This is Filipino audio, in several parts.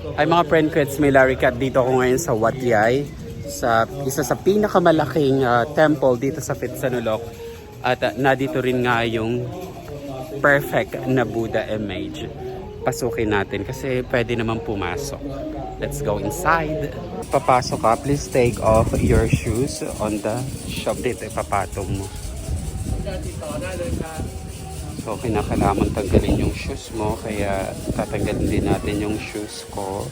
Hi mga friend ko, it's me Larry Cat. Dito ako ngayon sa Watyay. Sa isa sa pinakamalaking ah, temple dito sa Pitsanulok. At uh, nadito rin nga yung perfect na Buddha image. Pasukin natin kasi pwede naman pumasok. Let's go inside. Papasok ka, please take off your shoes on the shop dito. Ipapatong mo. So, kinakailangan tanggalin yung shoes mo. Kaya, tatanggalin din natin yung shoes ko.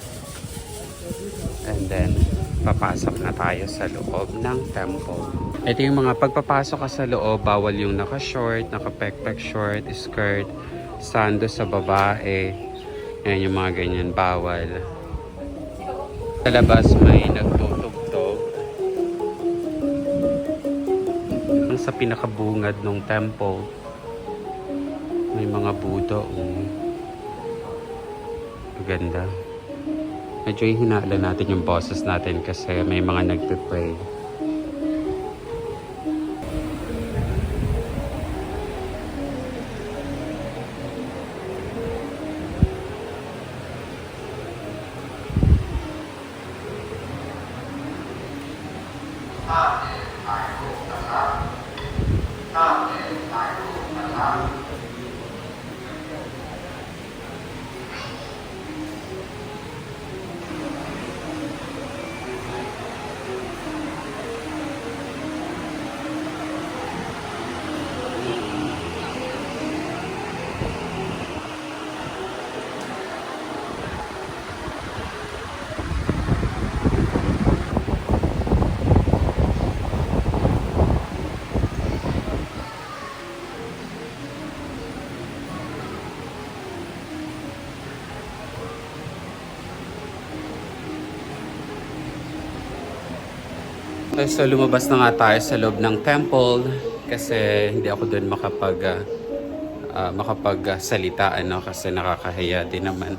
And then, papasok na tayo sa loob ng temple. Ito yung mga pagpapasok ka sa loob, bawal yung naka-short, naka-pekpek short, skirt, sando sa babae. Yan yung mga ganyan, bawal. Sa labas may nagtutugtog. Sa pinakabungad ng temple, may mga Buddha. Oh. Maganda. Medyo hinala natin yung boses natin kasi may mga nagpipray. Okay, so lumabas na nga tayo sa loob ng temple kasi hindi ako doon makapag ah, ah, makapagsalita ano kasi nakakahiya din naman.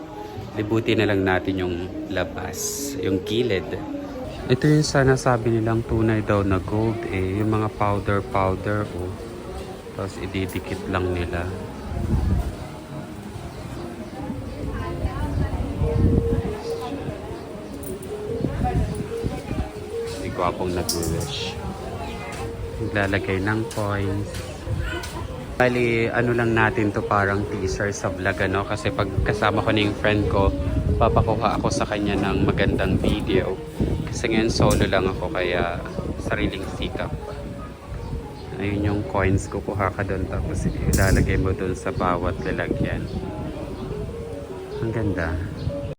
Libuti na lang natin yung labas, yung gilid. Ito yung sana sabi nilang tunay daw na gold eh, yung mga powder powder oh. Tapos ididikit lang nila. Gwapong nag-wish. Naglalagay ng coins. Bali, ano lang natin to parang teaser sa vlog ano kasi pag kasama ko na yung friend ko, papakuha ako sa kanya ng magandang video. Kasi ngayon solo lang ako kaya sariling sikap. Ayun yung coins kukuha ka doon tapos ilalagay mo doon sa bawat lalagyan. Ang ganda.